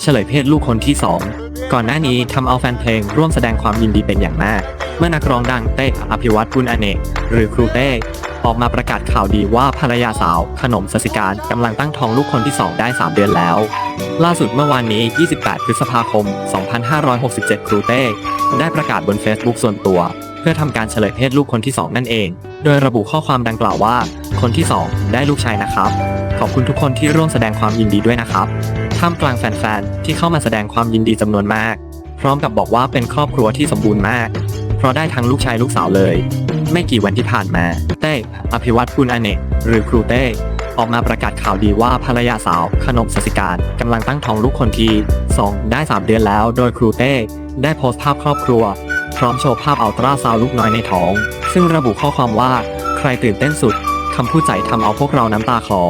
เฉลยเพศลูกคนที่ 2 ก่อนหน้านี้ทำเอาแฟนเพลงร่วมแสดงความยินดีเป็นอย่างมาก เมื่อนักร้องดังเต้อภิวัตรบุญอเนกหรือครูเต้ออกมาประกาศข่าวดีว่าภรรยาสาวขนมสสิการกำลังตั้งท้องลูกคนที่ 2 ได้ 3 เดือนแล้ว ล่าสุดเมื่อวานนี้ 28 พฤษภาคม 2567 ครูเต้ ได้ประกาศบน Facebook ส่วนตัว เพื่อทำการเฉลยเพศลูกคนที่ 2 นั่นเอง โดยระบุข้อความดังกล่าวว่า คนที่ 2 ได้ลูกชายนะครับ ขอบคุณทุกคนที่ร่วมแสดงความยินดีด้วยนะครับท่ามกลางแฟนๆที่เข้ามาแสดงความยินดีจำนวนมาก พร้อมกับบอกว่าเป็นครอบครัวที่สมบูรณ์มาก เพราะได้ทั้งลูกชายลูกสาวเลย ไม่กี่วันที่ผ่านมา เต้ อภิวัตบุญอเนกหรือครูเต้ออกมาประกาศข่าวดีว่าภรรยาสาวขนมสสิการกำลังตั้งท้องลูกคนที่ 2 ได้ 3 เดือนแล้ว โดยครูเต้ ได้โพสต์ภาพครอบครัว พร้อมโชว์ภาพอัลตราซาวลูกน้อยในท้อง ซึ่งระบุข้อความว่า ใครตื่นเต้นสุดคำพูดใจทำเอาพวกเราน้ำตาคลอ